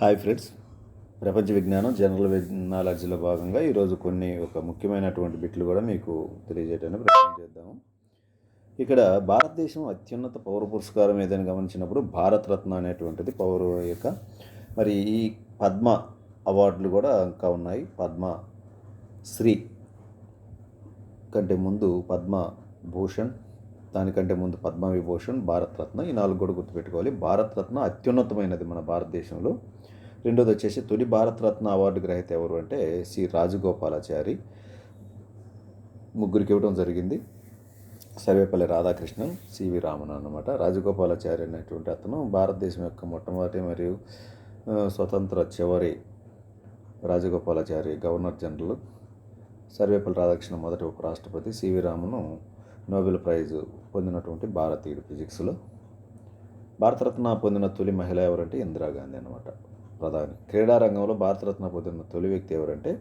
Hi friends. ప్రపంచ విజ్ఞానం general నాలెడ్జ్లో భాగంగా ఈరోజు కొన్ని ఒక ముఖ్యమైనటువంటి బిట్లు కూడా మీకు తెలియజేయడానికి ప్రయత్నం చేద్దాము. ఇక్కడ భారతదేశం అత్యున్నత పౌర పురస్కారం ఏదైనా గమనించినప్పుడు భారతరత్న అనేటువంటిది పౌర యొక్క మరి ఈ పద్మ అవార్డులు కూడా ఇంకా ఉన్నాయి. పద్మ శ్రీ కంటే ముందు పద్మ భూషణ్ దానికంటే ముందు పద్మవిభూషణ్ భారతరత్న ఈ నాలుగు కూడా గుర్తుపెట్టుకోవాలి. భారతరత్న అత్యున్నతమైనది మన భారతదేశంలో. రెండోది వచ్చేసి తొలి భారతరత్న అవార్డు గ్రహీత ఎవరు అంటే సి. రాజగోపాలాచారి. ముగ్గురికి ఇవ్వడం జరిగింది. సర్వేపల్లి రాధాకృష్ణన్ సివి రామన్ అనమాట రాజగోపాలాచారి అనేటువంటి అతను భారతదేశం యొక్క మొట్టమొదటి మరియు స్వతంత్ర చివరి రాజగోపాలాచారి గవర్నర్ జనరల్. సర్వేపల్లి రాధాకృష్ణ మొదటి ఉపరాష్ట్రపతి. సివి రామను నోబెల్ ప్రైజ్ పొందినటువంటి భారతీయుడు ఫిజిక్స్లో. భారతరత్న పొందిన తొలి మహిళ ఎవరంటే ఇందిరాగాంధీ అనమాట ప్రధాని. క్రీడా రంగంలో భారతరత్న పొందిన తొలి వ్యక్తి ఎవరంటే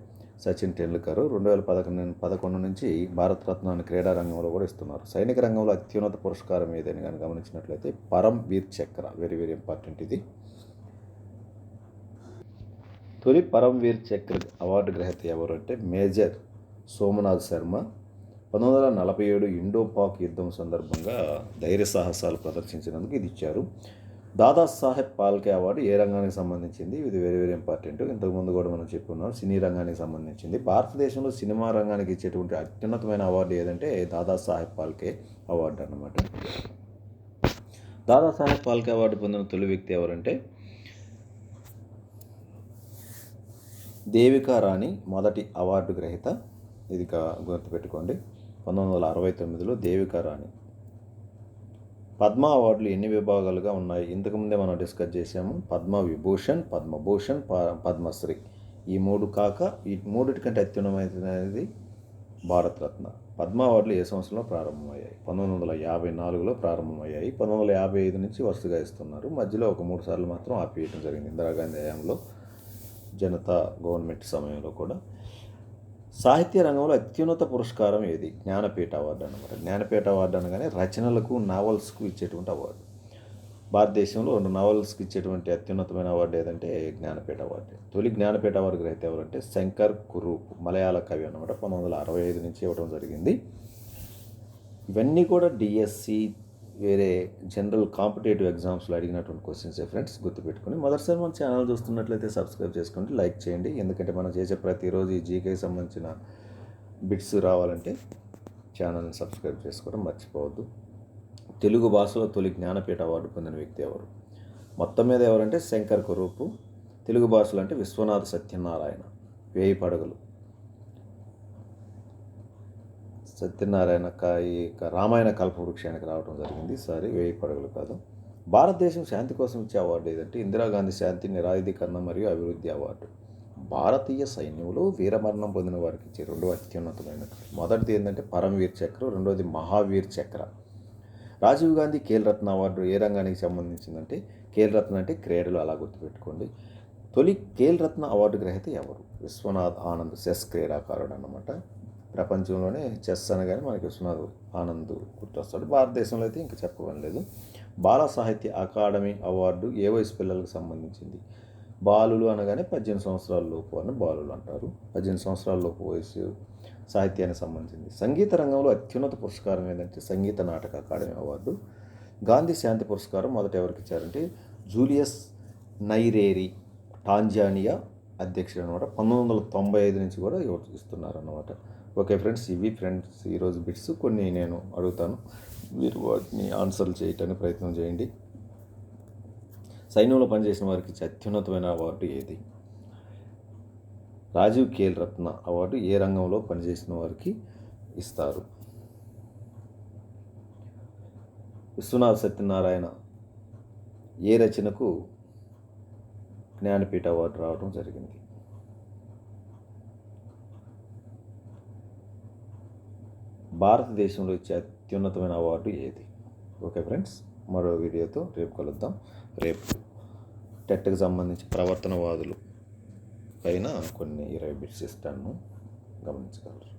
సచిన్ టెండూల్కర్. రెండు వేల పదకొండు పదకొండు నుంచి భారతరత్నాన్ని క్రీడా రంగంలో కూడా ఇస్తున్నారు. సైనిక రంగంలో అత్యున్నత పురస్కారం ఏదని కానీ గమనించినట్లయితే Param Vir Chakra very very important ఇది. తొలి పరమ్వీర్ చక్ర అవార్డు గ్రహీత ఎవరంటే మేజర్ సోమనాథ్ శర్మ. పంతొమ్మిది వందల నలభై ఏడు ఇండో పాక్ యుద్ధం సందర్భంగా ధైర్య సాహసాలు ప్రదర్శించినందుకు ఇది ఇచ్చారు. దాదా సాహెబ్ పాల్కే అవార్డు ఏ రంగానికి సంబంధించింది? ఇది వెరీ వెరీ ఇంపార్టెంట్. ఇంతకుముందు కూడా మనం చెప్పుకున్నాం సినీ రంగానికి సంబంధించింది. భారతదేశంలో సినిమా రంగానికి ఇచ్చేటువంటి అత్యున్నతమైన అవార్డు ఏదంటే దాదా సాహెబ్ పాల్కే అవార్డు అన్నమాట. దాదా సాహెబ్ పాల్కే అవార్డు పొందిన తొలి వ్యక్తి ఎవరంటే దేవికా రాణి మొదటి అవార్డు గ్రహీత. ఇది గుర్తుపెట్టుకోండి. పంతొమ్మిది వందల అరవై తొమ్మిదిలో దేవికా రాణి. పద్మ అవార్డులు ఎన్ని విభాగాలుగా ఉన్నాయి? ఇంతకుముందే మనం డిస్కస్ చేసాము పద్మ విభూషణ్ పద్మభూషణ్ ప- పద్మశ్రీ. ఈ మూడు కాక ఈ మూడిటికంటే అత్యున్నమైనది భారతరత్న. పద్మ అవార్డులు ఏ సంవత్సరంలో ప్రారంభమయ్యాయి? పంతొమ్మిది వందల యాభై నాలుగులో ప్రారంభమయ్యాయి. పంతొమ్మిది వందల యాభై ఐదు నుంచి వరుసగా ఇస్తున్నారు. మధ్యలో ఒక మూడు సార్లు మాత్రం ఆపివేయడం జరిగింది. ఇందిరాగాంధీ హయాంలో జనతా గవర్నమెంట్ సమయంలో కూడా. సాహిత్య రంగంలో అత్యున్నత పురస్కారం ఏది? జ్ఞానపీఠ అవార్డు అనమాట జ్ఞానపీఠ అవార్డు అనగానే రచనలకు నావల్స్కు ఇచ్చేటువంటి అవార్డు. భారతదేశంలో రెండు నావల్స్కి ఇచ్చేటువంటి అత్యున్నతమైన అవార్డు ఏదంటే జ్ఞానపీఠ అవార్డు. తొలి జ్ఞానపీఠ అవార్డు గ్రహీత ఎవరంటే శంకర్ కురూప్ మలయాళ కవి అనమాట పంతొమ్మిది వందల అరవై ఐదు నుంచి ఇవ్వడం జరిగింది. ఇవన్నీ కూడా డిఎస్సి వేరే జనరల్ కాంపిటేటివ్ ఎగ్జామ్స్లో అడిగినటువంటి క్వశ్చన్స్ ఫ్రెండ్స్ గుర్తుపెట్టుకొని మొదటిసారి మన ఛానల్ చూస్తున్నట్లయితే సబ్స్క్రైబ్ చేసుకోండి లైక్ చేయండి. ఎందుకంటే మనం చేసే ప్రతిరోజు ఈ జీకేకి సంబంధించిన బిట్స్ రావాలంటే ఛానల్ని సబ్స్క్రైబ్ చేసుకోవడం మర్చిపోవద్దు. తెలుగు భాషలో తొలి జ్ఞానపీఠ అవార్డు పొందిన వ్యక్తి ఎవరు? మొత్తం మీద ఎవరంటే శంకర్ కురూపు. తెలుగు భాషలో అంటే విశ్వనాథ సత్యనారాయణ. వేయి పడగలు. సత్యనారాయణ క- ఈ రామాయణ కల్పవృక్షానికి రావడం జరిగింది. సారీ వేయి పడగలు కాదు. భారతదేశం శాంతి కోసం ఇచ్చే అవార్డు ఏదంటే ఇందిరాగాంధీ శాంతి నిరాయుధీకరణ మరియు అభివృద్ధి అవార్డు. భారతీయ సైన్యంలో వీరమరణం పొందిన వారికి ఇచ్చే రెండు అత్యున్నతమైన మొదటిది ఏంటంటే పరమవీర్ చక్ర రెండోది మహావీర్ చక్ర. రాజీవ్ గాంధీ ఖేల్ రత్న అవార్డు ఏ రంగానికి సంబంధించిందంటే ఖేల్ రత్న అంటే క్రీడలు అలా గుర్తుపెట్టుకోండి. తొలి ఖేల్ రత్న అవార్డు గ్రహీత ఎవరు? విశ్వనాథ్ ఆనంద్ సెస్ క్రీడాకారుడు అనమాట ప్రపంచంలోనే చెస్ అనగానే మనకి విశ్వనాథ్ ఆనంద్ గుర్తొస్తాడు. భారతదేశంలో అయితే ఇంకా చెప్పడం లేదు. బాల సాహిత్య అకాడమీ అవార్డు ఏ వయసు పిల్లలకు సంబంధించింది? బాలులు అనగానే పద్దెనిమిది సంవత్సరాల లోపు అని బాలులు అంటారు. పద్దెనిమిది సంవత్సరాల లోపు వయసు సాహిత్యానికి సంబంధించింది. సంగీత రంగంలో అత్యున్నత పురస్కారం ఏంటంటే సంగీత నాటక అకాడమీ అవార్డు. గాంధీ శాంతి పురస్కారం మొదట ఎవరికి ఇచ్చారంటే జూలియస్ నైరేరి టాంజానియా అధ్యక్షుడు అనమాట. పంతొమ్మిది వందల తొంభై ఐదు నుంచి కూడా ఇవ్వ- ఇస్తున్నారు అన్నమాట ఓకే ఫ్రెండ్స్ ఇవి ఫ్రెండ్స్ ఈరోజు బిట్స్ కొన్ని నేను అడుగుతాను. మీరు వాటిని ఆన్సర్లు చేయటానికి ప్రయత్నం చేయండి. సైన్యంలో పనిచేసిన వారికి అత్యున్నతమైన అవార్డు ఏది? రాజీవ్ కేల్ రత్న అవార్డు ఏ రంగంలో పనిచేసిన వారికి ఇస్తారు? విశ్వనాథ్ సత్యనారాయణ ఏ రచనకు జ్ఞానపీఠ అవార్డు రావడం జరిగింది? భారతదేశంలో ఇచ్చే అత్యున్నతమైన అవార్డు ఏది? ఓకే ఫ్రెండ్స్ మరో వీడియోతో రేపు కలుద్దాం. రేపు టెట్కి సంబంధించి ప్రవర్తనవాదులు పైన కొన్ని ఇరవై బిట్స్ ఇస్తాను. గమనించగలరు.